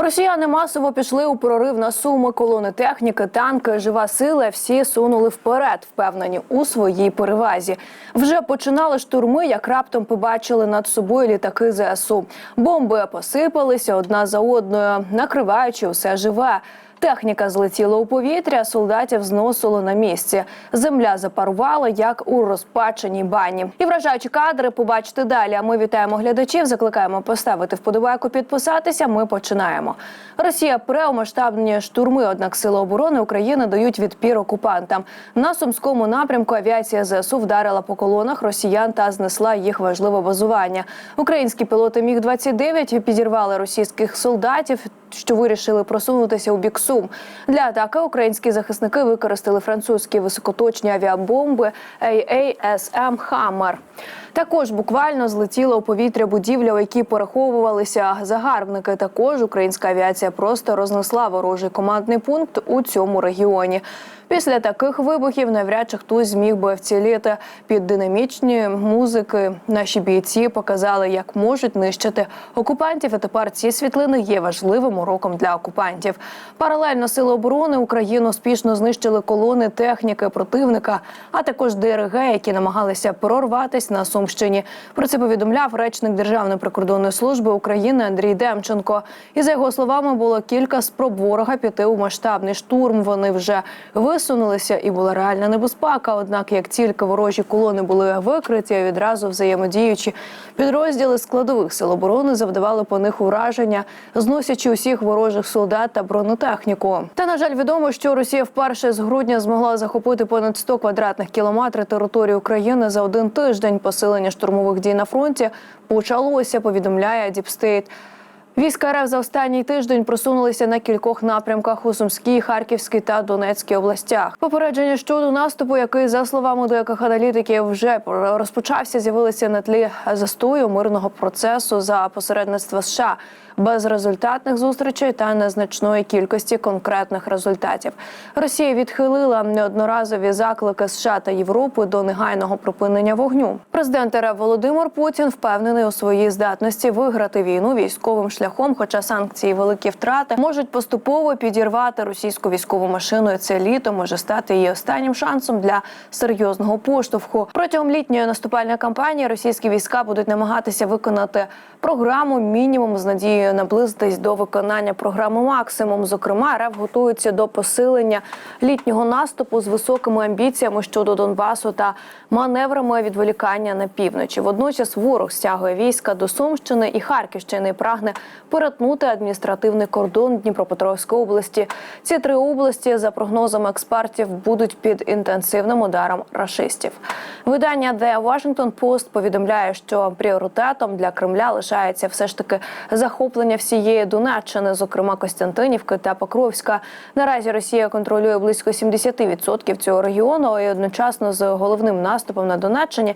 Росіяни масово пішли у прорив на суми. Колони техніки, танки, жива сила. Всі сунули вперед, впевнені у своїй перевазі. Вже починали штурми, як раптом побачили над собою літаки ЗСУ. Бомби посипалися одна за одною, накриваючи усе живе. Техніка злетіла у повітря, солдатів зносило на місці. Земля запарувала, як у розпаченій бані. І вражаючі кадри побачите далі. А ми вітаємо глядачів. Закликаємо поставити вподобайку, підписатися. Ми починаємо. Росія пре у масштабні штурми. Однак сили оборони України дають відпір окупантам. На сумському напрямку авіація ЗСУ вдарила по колонах росіян та знесла їх важливе базування. Українські пілоти Міг 29 підірвали російських солдатів, що вирішили просунутися у бік Сум. Для атаки українські захисники використали французькі високоточні авіабомби AASM «Хаммер». Також буквально злетіла у повітря будівля, у якій пораховувалися загарбники. Також українська авіація просто рознесла ворожий командний пункт у цьому регіоні. Після таких вибухів навряд чи хтось зміг би вціліти під динамічні музики. Наші бійці показали, як можуть нищити окупантів. І тепер ці світлини є важливим уроком для окупантів. Паралельно сили оборони України успішно знищили колони техніки противника, а також ДРГ, які намагалися прорватися на Сумщині. Про це повідомляв речник Державної прикордонної служби України Андрій Демченко. І за його словами було кілька спроб ворога піти у масштабний штурм. Вони вже висунулися і була реальна небезпека. Однак, як тільки ворожі колони були викриті, відразу взаємодіючі підрозділи складових сил оборони завдавали по них ураження, зносячи усіх ворожих солдат та бронетехніку. Та на жаль, відомо, що Росія вперше з грудня змогла захопити понад 100 квадратних кілометрів території України за один тиждень. Посилення штурмових дій на фронті почалося. Повідомляє Діпстейт. Війська РФ за останній тиждень просунулися на кількох напрямках у Сумській, Харківській та Донецькій областях. Попередження щодо наступу, який за словами деяких аналітиків вже розпочався, з'явилися на тлі застою мирного процесу за посередництва США без результатних зустрічей та незначної кількості конкретних результатів. Росія відхилила неодноразові заклики США та Європи до негайного припинення вогню. Президент РФ Володимир Путін впевнений у своїй здатності виграти війну військовим шляхом. Хоча санкції, великі втрати можуть поступово підірвати російську військову машину. і Це літо може стати її останнім шансом для серйозного поштовху. Протягом літньої наступальної кампанії російські війська будуть намагатися виконати програму мінімум з надією наблизитись до виконання програми максимум. Зокрема, РФ готується до посилення літнього наступу з високими амбіціями щодо Донбасу та маневрами відволікання на півночі. Водночас ворог стягує війська до Сумщини і Харківщини і прагне перетнути адміністративний кордон Дніпропетровської області. Ці три області, за прогнозами експертів, будуть під інтенсивним ударом рашистів. Видання The Washington Post повідомляє, що пріоритетом для Кремля лишається все ж таки захоплення всієї Донеччини, зокрема Костянтинівки та Покровська. Наразі Росія контролює близько 70% цього регіону і одночасно з головним наступом на Донеччині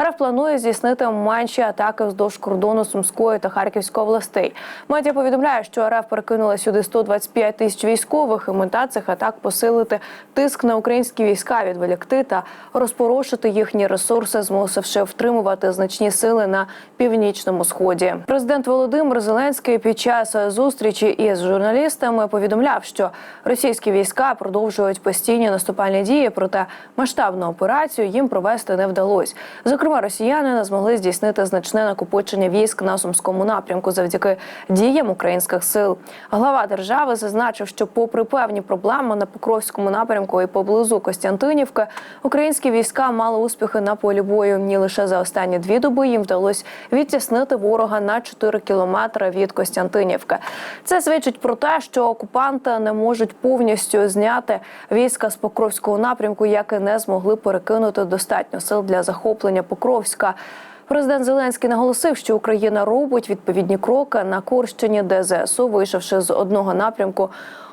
РФ планує здійснити менші атаки вздовж кордону Сумської та Харківської областей. Медіа повідомляє, що РФ перекинула сюди 125 тисяч військових. І мета цих атак посилити тиск на українські війська, відволікти та розпорошити їхні ресурси, змусивши втримувати значні сили на північному сході. Президент Володимир Зеленський під час зустрічі із журналістами повідомляв, що російські війська продовжують постійні наступальні дії, проте масштабну операцію їм провести не вдалося. Зокрема, росіяни не змогли здійснити значне накопичення військ на сумському напрямку завдяки діям українських сил. Глава держави зазначив, що, попри певні проблеми на Покровському напрямку і поблизу Костянтинівки, українські війська мали успіхи на полі бою. Ні лише за останні дві доби їм вдалося відтіснити ворога на 4 кілометри від Костянтинівки. Це свідчить про те, що окупанти не можуть повністю зняти війська з Покровського напрямку, як і не змогли перекинути достатньо сил для захоплення Покровська. Президент Зеленський наголосив, що Україна робить відповідні кроки на Курщині, де ЗСУ, вийшовши з одного напрямку,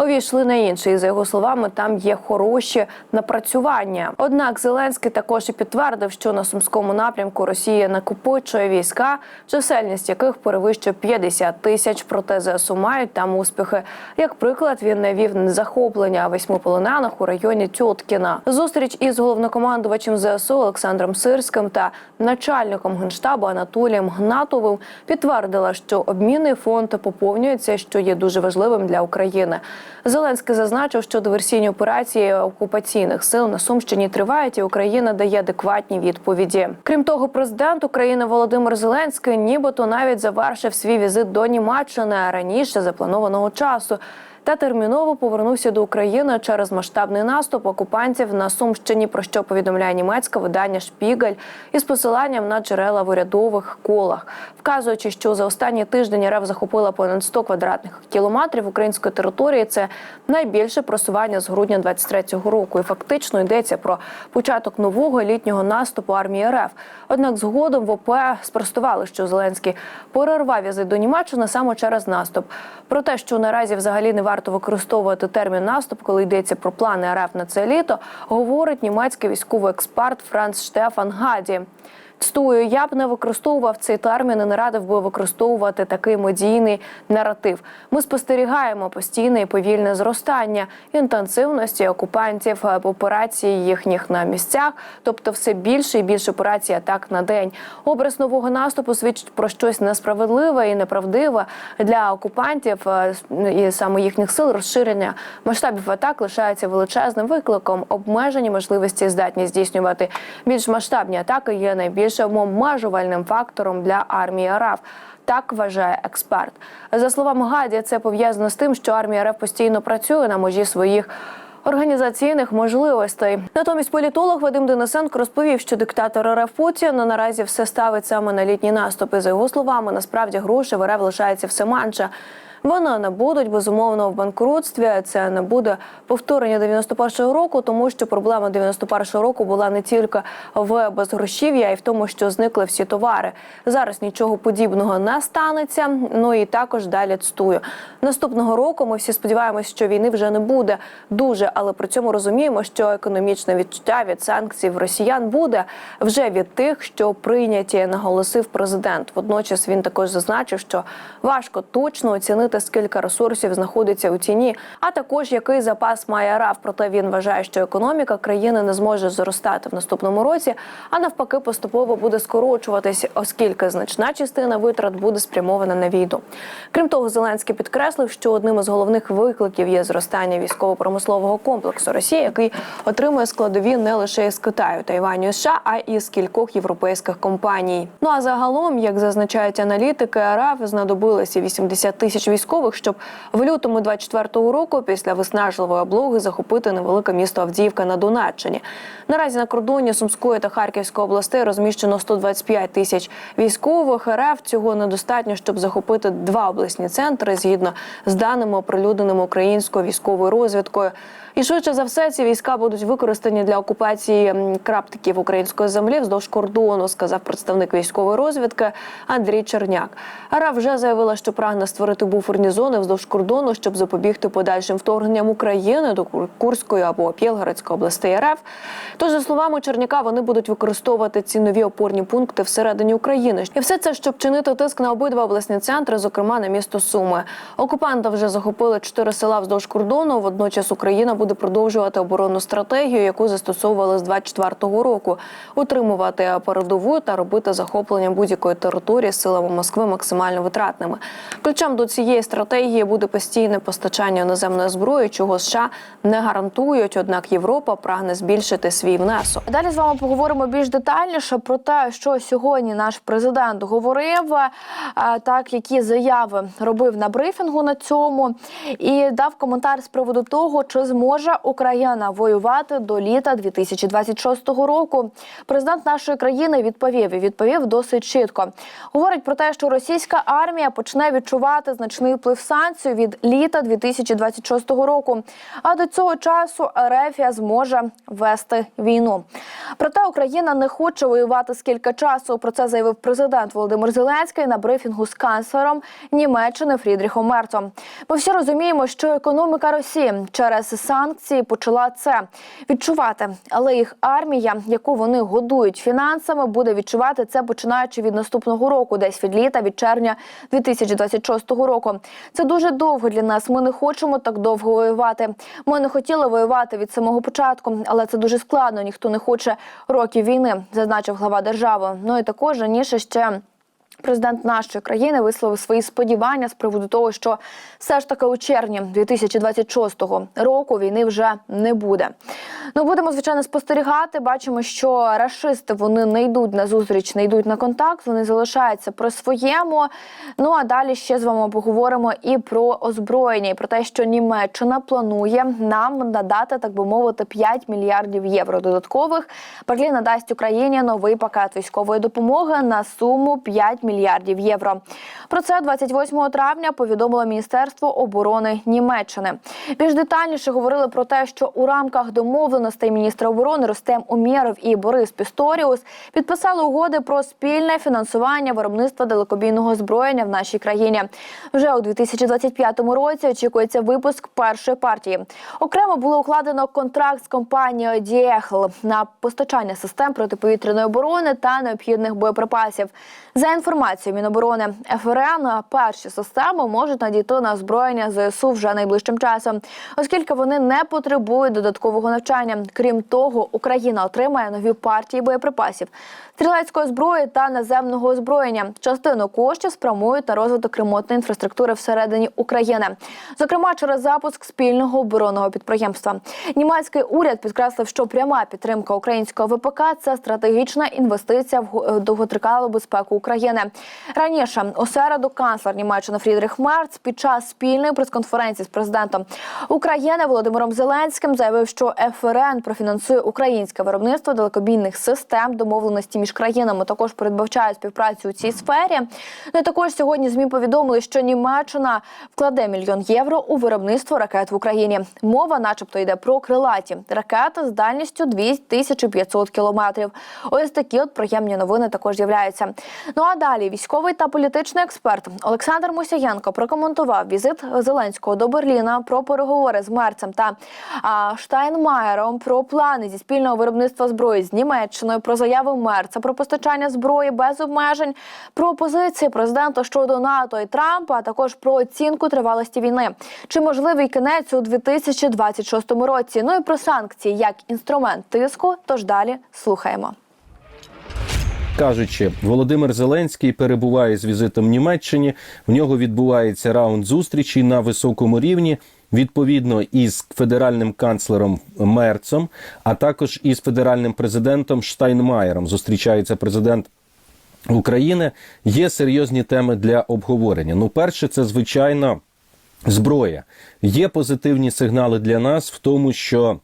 увійшли на інший. За його словами, там є хороші напрацювання. Однак Зеленський також і підтвердив, що на сумському напрямку Росія накопичує війська, чисельність яких перевищує 50 тисяч. Проте ЗСУ мають там успіхи. Як приклад, він навів захоплення восьми полонених у районі Тьоткіна. Зустріч із головнокомандувачем ЗСУ Олександром Сирським та начальником генштабу Анатолієм Гнатовим підтвердила, що обмінний фонд поповнюється, що є дуже важливим для України. Зеленський зазначив, що диверсійні операції окупаційних сил на Сумщині тривають, і Україна дає адекватні відповіді. Крім того, президент України Володимир Зеленський, нібито навіть завершив свій візит до Німеччини раніше запланованого часу. Та терміново повернувся до України через масштабний наступ окупантів на Сумщині. Про що повідомляє німецьке видання Шпігель із посиланням на джерела в урядових колах, вказуючи, що за останній тиждень РФ захопила понад 100 квадратних кілометрів української території. Це найбільше просування з грудня 23-го року. І фактично йдеться про початок нового літнього наступу армії РФ. Однак згодом в ОП спростували, що Зеленський перервав візит до Німеччини саме через наступ. Про те, що наразі взагалі не варто використовувати термін наступ, коли йдеться про плани РФ на це літо, говорить німецький військовий експерт Франц Штефан Гаді. Цитую, я б не використовував цей термін і не радив би використовувати такий медійний наратив. Ми спостерігаємо постійне і повільне зростання інтенсивності окупантів е, операцій їхніх на місцях, тобто все більше і більше операцій атак на день. Образ нового наступу свідчить про щось несправедливе і неправдиве для окупантів е, і саме їхніх сил. Розширення масштабів атак лишається величезним викликом. Обмежені можливості здатні здійснювати більш масштабні атаки є найбільш обмежувальним фактором для армії РФ. Так вважає експерт. За словами Гаді, це пов'язано з тим, що армія РФ постійно працює на межі своїх. Організаційних можливостей натомість політолог Вадим Денисенко розповів, що диктатор РФ Путін наразі все ставить саме на літні наступи. За його словами, насправді грошей в РФ лишається все менше. Вони не будуть безумовно в банкрутстві. Це не буде повторення 91-го року, тому що проблема 91-го року була не тільки в безгрошів'я, а й в тому, що зникли всі товари. Зараз нічого подібного не станеться. Ну і також далі цтую. Наступного року ми всі сподіваємось, що війни вже не буде дуже, але при цьому розуміємо, що економічне відчуття від санкцій в росіян буде вже від тих, що прийняті, наголосив президент. Водночас він також зазначив, що важко точно оцінити скільки ресурсів знаходиться у ціні, а також який запас має РАФ. Проте він вважає, що економіка країни не зможе зростати в наступному році, а навпаки, поступово буде скорочуватись, оскільки значна частина витрат буде спрямована на війну. Крім того, Зеленський підкреслив, що одним із головних викликів є зростання військово-промислового комплексу Росії, який отримує складові не лише із Китаю, Тайваню і США, а й з кількох європейських компаній. Ну а загалом, як зазначають аналітики, РАФ знадобилося 80 тисяч військових, щоб в лютому 24-го року після виснажливої облоги захопити невелике місто Авдіївка на Донеччині. Наразі на кордоні Сумської та Харківської областей розміщено 125 тисяч військових. РФ цього недостатньо, щоб захопити два обласні центри згідно з даними оприлюдненими українською військовою розвідкою. І швидше за все ці війська будуть використані для окупації краптиків української землі вздовж кордону, сказав представник військової розвідки Андрій Черняк. РФ вже заявила, що прагне створити буферні зони вздовж кордону, щоб запобігти подальшим вторгненням України до Кур- Курської або Пєлгородської областей РФ. Тож, за словами Черняка, вони будуть використовувати ці нові опорні пункти всередині України. І все це, щоб чинити тиск на обидва обласні центри, зокрема на місто Суми. Окупанти вже захопили чотири села вздовж кордону. Водночас Україна буде продовжувати оборонну стратегію, яку застосовували з 24-го року, утримувати передову та робити захоплення будь-якої території силами Москви максимально витратними. Ключем до цієї стратегії буде постійне постачання іноземної зброї, чого США не гарантують. Однак Європа прагне збільшити свій внесок. Далі з вами поговоримо більш детальніше про те, що сьогодні наш президент говорив, е, так які заяви робив на брифінгу на цьому, і дав коментар з приводу того, чи зможе Україна воювати до літа 2026 року. Президент нашої країни відповів і відповів досить чітко. Говорить про те, що російська армія почне відчувати значний вплив санкцій від літа 2026 року. А до цього часу Ерефія зможе вести війну. Проте Україна не хоче воювати скільки часу. Про це заявив президент Володимир Зеленський на брифінгу з канцлером Німеччини Фрідріхом Мерцом. Ми всі розуміємо, що економіка Росії через санкції почала це відчувати, але їх армія, яку вони годують фінансами, буде відчувати це починаючи від наступного року, десь від літа, від червня 2026 року. Це дуже довго для нас. Ми не хочемо так довго воювати. Ми не хотіли воювати від самого початку, але це дуже складно. Ніхто не хоче років війни, зазначив глава держави. Ну і також раніше ще. Президент нашої країни висловив свої сподівання з приводу того, що все ж таки у червні 2026 року війни вже не буде. Ну будемо звичайно спостерігати. Бачимо, що рашисти вони не йдуть на зустріч, не йдуть на контакт. Вони залишаються при своєму. Ну а далі ще з вами поговоримо і про озброєння, і про те, що Німеччина планує нам надати, так би мовити, 5 мільярдів євро додаткових. Берлін надасть Україні новий пакет військової допомоги на суму 5 мільярдів євро. Про це 28 травня повідомило Міністерство оборони Німеччини. Більш детальніше говорили про те, що у рамках домовленостей міністра оборони Ростем Умєров і Борис Пісторіус підписали угоди про спільне фінансування виробництва далекобійного озброєння в нашій країні. Вже у 2025 році очікується випуск першої партії. Окремо було укладено контракт з компанією Діехл на постачання систем протиповітряної оборони та необхідних боєприпасів. За інформацією Міноборони ФРН, перші системи можуть надійти на озброєння ЗСУ вже найближчим часом, оскільки вони не потребують додаткового навчання. Крім того, Україна отримає нові партії боєприпасів, стрілецької зброї та наземного озброєння. Частину коштів спрямують на розвиток ремонтної інфраструктури всередині України, зокрема через запуск спільного оборонного підприємства. Німецький уряд підкреслив, що пряма підтримка українського ВПК це стратегічна інвестиція в го- довготривалу безпеку України. Раніше у середу канцлер Німеччини Фрідріх Мерц під час спільної прес-конференції з президентом України Володимиром Зеленським заявив, що ФРН профінансує українське виробництво далекобійних систем домовленості між країнами. Також передбачає співпрацю у цій сфері. Ну і також сьогодні змі повідомили, що Німеччина вкладе мільйон євро у виробництво ракет в Україні. Мова, начебто, йде про крилаті ракети з дальністю 2500 кілометрів. Ось такі от приємні новини також з'являються. Ну а далі військовий та політичний експерт Олександр Мусієнко прокоментував візит Зеленського до Берліна про переговори з Мерцем та а, Штайнмаєром про плани зі спільного виробництва зброї з Німеччиною, про заяви Мерца про постачання зброї без обмежень, про позиції президента щодо НАТО і Трампа, а також про оцінку тривалості війни. Чи можливий кінець у 2026 році? Ну і про санкції як інструмент тиску. Тож далі слухаємо. Кажучи, Володимир Зеленський перебуває з візитом в Німеччині. В нього відбувається раунд зустрічі на високому рівні. Відповідно із федеральним канцлером Мерцом, а також із федеральним президентом Штайнмаєром зустрічається президент України. Є серйозні теми для обговорення. Ну, перше, це звичайно зброя. Є позитивні сигнали для нас в тому, що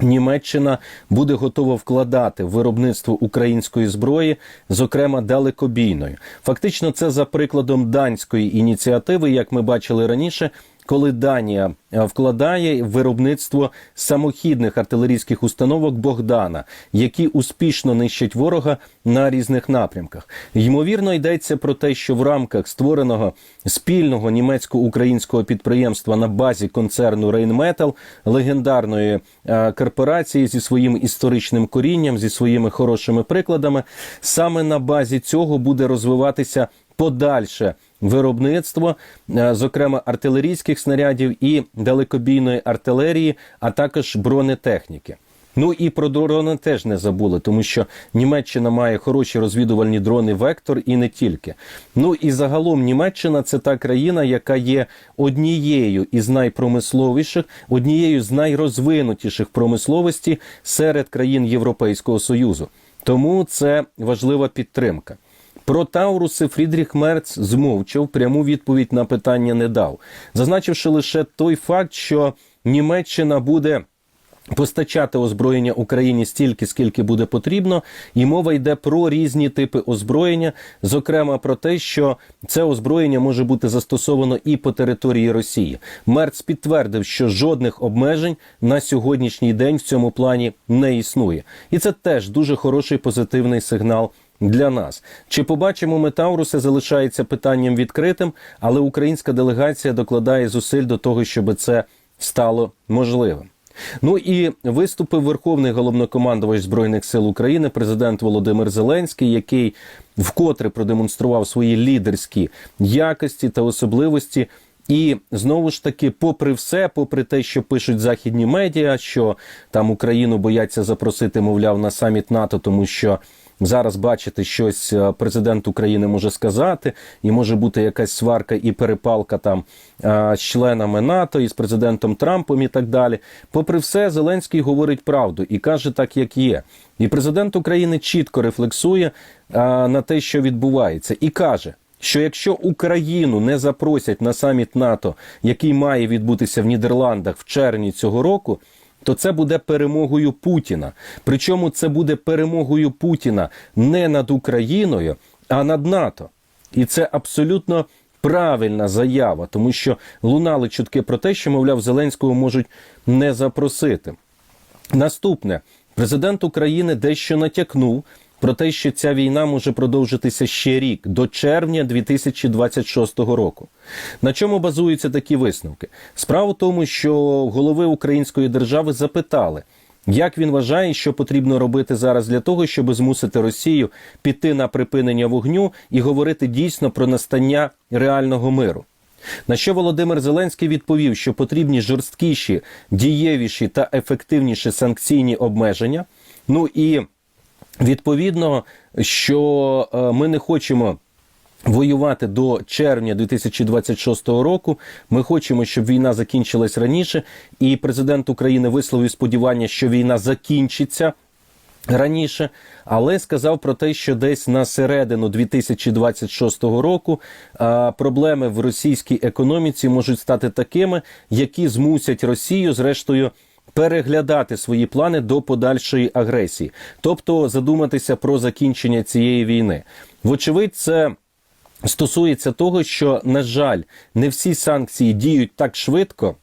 Німеччина буде готова вкладати в виробництво української зброї, зокрема далекобійної. Фактично, це за прикладом данської ініціативи, як ми бачили раніше. Коли Данія е, вкладає виробництво самохідних артилерійських установок Богдана, які успішно нищать ворога на різних напрямках, ймовірно, йдеться про те, що в рамках створеного спільного німецько-українського підприємства на базі концерну Рейнметал, легендарної е, корпорації зі своїм історичним корінням, зі своїми хорошими прикладами, саме на базі цього буде розвиватися подальше виробництво, е, зокрема артилерійських снарядів і далекобійної артилерії, а також бронетехніки. Ну і про дрони теж не забули, тому що Німеччина має хороші розвідувальні дрони Вектор і не тільки. Ну і загалом Німеччина це та країна, яка є однією із найпромисловіших, однією з найрозвинутіших промисловості серед країн Європейського Союзу. Тому це важлива підтримка. Про Тауруси Фрідріх Мерц змовчав, пряму відповідь на питання не дав, зазначивши лише той факт, що Німеччина буде Постачати озброєння Україні стільки, скільки буде потрібно, і мова йде про різні типи озброєння, зокрема про те, що це озброєння може бути застосовано і по території Росії. Мерц підтвердив, що жодних обмежень на сьогоднішній день в цьому плані не існує, і це теж дуже хороший позитивний сигнал. Для нас чи побачимо ми Тауруси, залишається питанням відкритим, але українська делегація докладає зусиль до того, щоб це стало можливим. Ну і виступив Верховний головнокомандувач збройних сил України, президент Володимир Зеленський, який вкотре продемонстрував свої лідерські якості та особливості. І знову ж таки, попри все, попри те, що пишуть західні медіа, що там Україну бояться запросити, мовляв, на саміт НАТО, тому що зараз бачите, щось е, президент України може сказати, і може бути якась сварка і перепалка там е, з членами НАТО і з президентом Трампом і так далі. Попри все, Зеленський говорить правду і каже так, як є. І президент України чітко рефлексує е, на те, що відбувається, і каже. Що якщо Україну не запросять на саміт НАТО, який має відбутися в Нідерландах в червні цього року, то це буде перемогою Путіна. Причому це буде перемогою Путіна не над Україною, а над НАТО. І це абсолютно правильна заява, тому що лунали чутки про те, що, мовляв, Зеленського можуть не запросити. Наступне, президент України дещо натякнув про те, що ця війна може продовжитися ще рік до червня 2026 року. На чому базуються такі висновки? Справа в тому, що голови української держави запитали. Як він вважає, що потрібно робити зараз для того, щоб змусити Росію піти на припинення вогню і говорити дійсно про настання реального миру? На що Володимир Зеленський відповів, що потрібні жорсткіші, дієвіші та ефективніші санкційні обмеження. Ну і відповідно, що е, ми не хочемо. Воювати до червня 2026 року. Ми хочемо, щоб війна закінчилась раніше, і президент України висловив сподівання, що війна закінчиться раніше, але сказав про те, що десь на середину 2026 року проблеми в російській економіці можуть стати такими, які змусять Росію, зрештою. Переглядати свої плани до подальшої агресії, тобто задуматися про закінчення цієї війни. Вочевидь, це стосується того, що, на жаль, не всі санкції діють так швидко.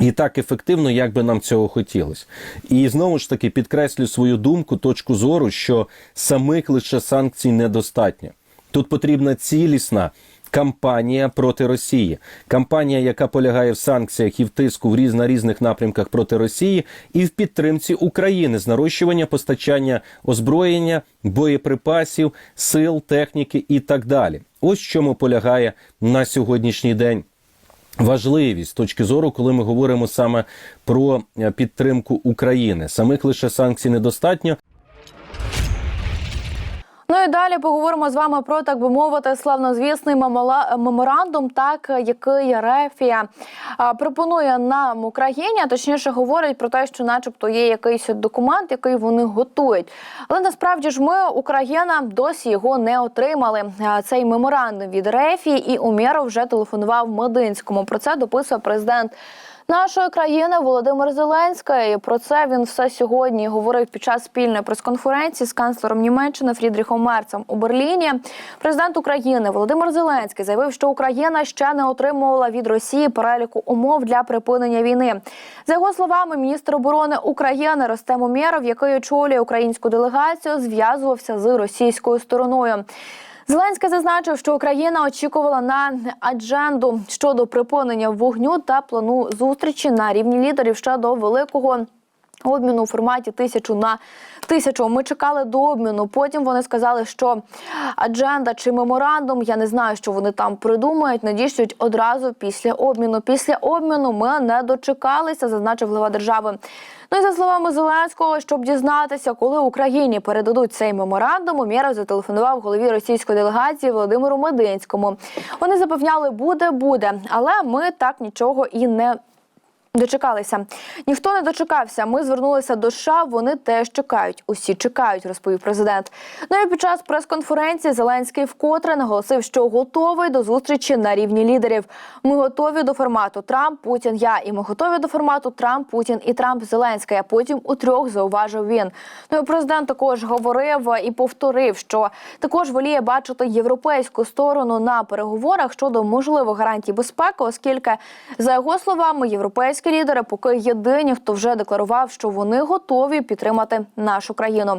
І так ефективно, як би нам цього хотілося. І знову ж таки підкреслю свою думку, точку зору, що самих лише санкцій недостатньо. Тут потрібна цілісна кампанія проти Росії, кампанія, яка полягає в санкціях і в тиску в різ на різних напрямках проти Росії, і в підтримці України з нарощування постачання озброєння, боєприпасів, сил, техніки і так далі. Ось чому полягає на сьогоднішній день. Важливість точки зору, коли ми говоримо саме про е, підтримку України, самих лише санкцій недостатньо. Ну і далі поговоримо з вами про так би мовити славнозвісний меморандум, так який Рефія пропонує нам Україні, а точніше говорить про те, що, начебто, є якийсь документ, який вони готують. Але насправді ж ми, Україна, досі його не отримали. Цей меморандум від Рефії і Умєров вже телефонував Мединському. Про це дописує президент. Нашої країни Володимир Зеленський про це він все сьогодні говорив під час спільної прес-конференції з канцлером Німеччини Фрідріхом Мерцем у Берліні. Президент України Володимир Зеленський заявив, що Україна ще не отримувала від Росії переліку умов для припинення війни. За його словами, міністр оборони України Ростем Умєров, який очолює українську делегацію, зв'язувався з російською стороною. Зеленський зазначив, що Україна очікувала на адженду щодо припинення вогню та плану зустрічі на рівні лідерів щодо великого. Обміну у форматі тисячу на тисячу. Ми чекали до обміну. Потім вони сказали, що адженда чи меморандум, я не знаю, що вони там придумають, надішлють одразу після обміну. Після обміну ми не дочекалися, зазначив глава держави. Ну і за словами Зеленського, щоб дізнатися, коли Україні передадуть цей меморандум, Умєров зателефонував голові російської делегації Володимиру Мединському. Вони запевняли, буде, буде, але ми так нічого і не Дочекалися. Ніхто не дочекався. Ми звернулися до США. Вони теж чекають. Усі чекають, розповів президент. Ну і під час прес-конференції Зеленський вкотре наголосив, що готовий до зустрічі на рівні лідерів. Ми готові до формату Трамп, Путін, я. І ми готові до формату Трамп, Путін і Трамп Зеленський. А потім у трьох зауважив він. Ну і президент також говорив і повторив, що також воліє бачити європейську сторону на переговорах щодо можливих гарантій безпеки, оскільки за його словами європейські лідери поки єдині, хто вже декларував, що вони готові підтримати нашу країну.